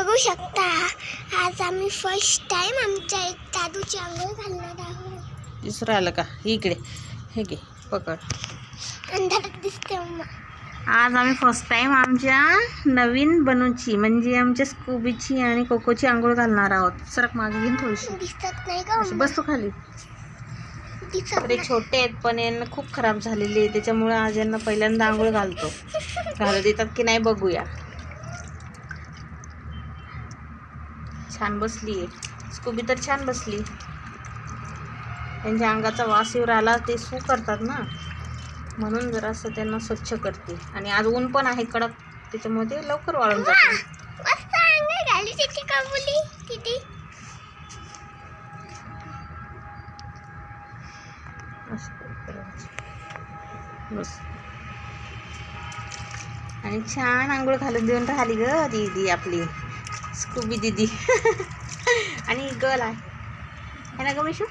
बघू शकता. आज आम्ही फर्स्ट टाइम आमच्या एक दादूची आंघोळ घालणार आहोत. दिसून राहिलं का? इकडे. हे घे पकड. अंधारात दिसते मम्मा आज आम्ही फर्स्ट टाइम आमच्या नवीन बनूची म्हणजे आमच्या स्कूबीची आणि कोकोची आंघोळ घालणार आहोत. सरक मागे घेऊन थोडीशी. दिसत नाही का? बसतो खाली. नाही. छोटे आहेत पण यांना खूप खराब झालेले आहे त्याच्यामुळे आज यांना पहिल्यांदा आंघोळ घालतो. घालत येतात की नाही बघूया. छान बसली आहे. स्कूबी तर छान बसली. त्यांच्या अंगाचा वास येऊ राहिला ते सू करतात ना. म्हणून जरासं त्यांना स्वच्छ करते. आणि आज ऊन पण आहे कडक त्याच्यामुळे ते लवकर वाळून जाते. बस. आणि छान आंघोळ घालून देऊन राहिली ग दीदी आपली. स्कूबी दीदी आणि गर्ल आहे. है ना ग मिशू?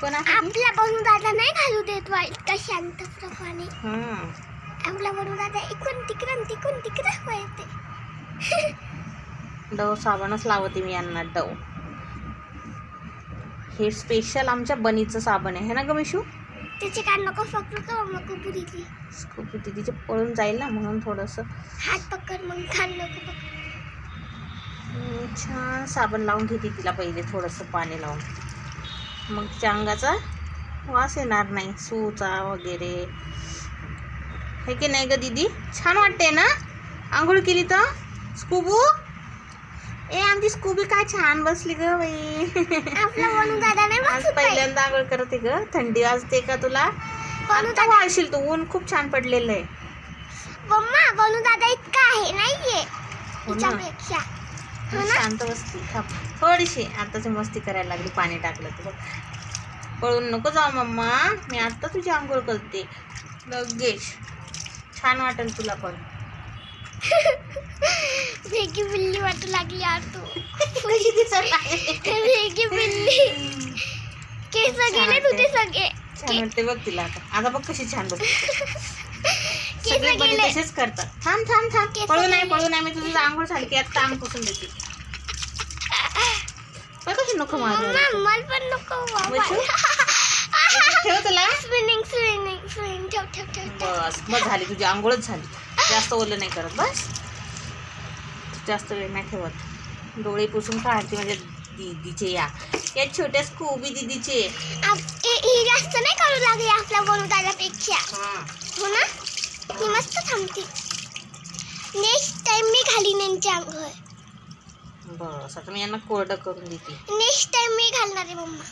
कोण आहे? आपला बनू दादा नाही घालू देत वा इतका शांत प्रमाणे. आपला बनू दादा इकडून तिकडून तिकडून तिकडं पळते डव साबणच लावते मी यांना डव. हे स्पेशल आमच्या बनीचं साबण आहे. है ना ग मिशू? त्याचे कान नको फक्त का मम्मा कुपुरीची स्कूबी दीदीचे पळून जाईल ना म्हणून थोडंसं. हात पकड मग खान नको छान साबण लावून घेते तिला पहिले थोडंसं पाणी लावून. मग तिच्या अंगाचा वास येणार नाही सूचा वगैरे. हे की नाही ग दीदी? छान वाटते ना? आंघोळ केली तर? स्कूबू? ए आमची स्कूबी काय छान बसली ग बाई. आपला बनू दादा नाही आज. पहिल्यांदा आंघोळ करते ग. थंडी वाजते का तुला? वाळशील तू. ऊन खूप छान पडलेलं आहे. मम्मा बनू दादा इतका आहे नाहीये. हो शांत बसती थांब. थोडीशी आताची मस्ती करायला लागली पाणी टाकलं तर बघ. पळून नको जाऊ मम्मा मी आत्ता तुझी आंघोळ करते. लगेच. छान वाटेल तुला पण. भेगी बिल्ली वाटू लागली यार तू. कशी दिसत आहे? भेगी बिल्ली. केस गेले. तुझे सगळे. छान वाटते बघ तिला आता. आता बघ कशी छान केस सगळे गेले. तसेच करतात. थांब थांब थांब पळू नाही. पळू नाही मी तुझी आंघोळ झाली की आता अंग पुसून देते. बघ कशी नको मारू. मम्मा मला पण नको वैशू? ठेव. तुला. स्विमिंग स्विमिंग स्विमिंग ठेव ठेव. बस मग झाली तुझी आंघोळच झाली. जास्त ओलं नाही करत. बस. जास्त वेळ नाही ठेवत. डोळे पुसून काढते म्हणजे दीदीचे या. या छोट्या स्कूबी दीदीचे. जास्त नाही करू लागली आपल्या दादापेक्षा हं. हो ना? ही मस्त थांबते. नेक्स्ट टाइम मी घालीन यांची आंघोळ बस आता मी यांना कोरडं करून देते. नेक्स्ट टाइम मी घालणार आहे मम्मा.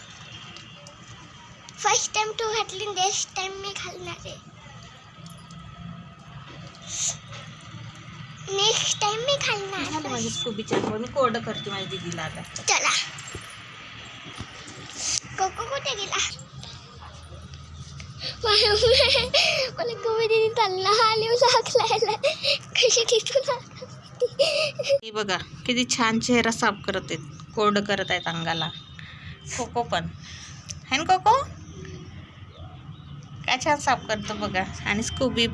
फर्स्ट टाइम तू घातली नेक्स्ट टाइम मी घालणार आहे. नेक्स्ट टाइम मी घालणार माझी स्कूबीची आंघोळ मी कोरडं करते माझ्या दीदीला आता. चला. कोको कुठे गेला? मला गोविंदी चालला. हा लिहू कशी घेतो बघा किती छान चेहरा साफ करत आहेत. कोरडं करत आहेत अंगाला. कोको पण. है ना कोको? काय छान साफ करतो बघा. आणि स्कूबी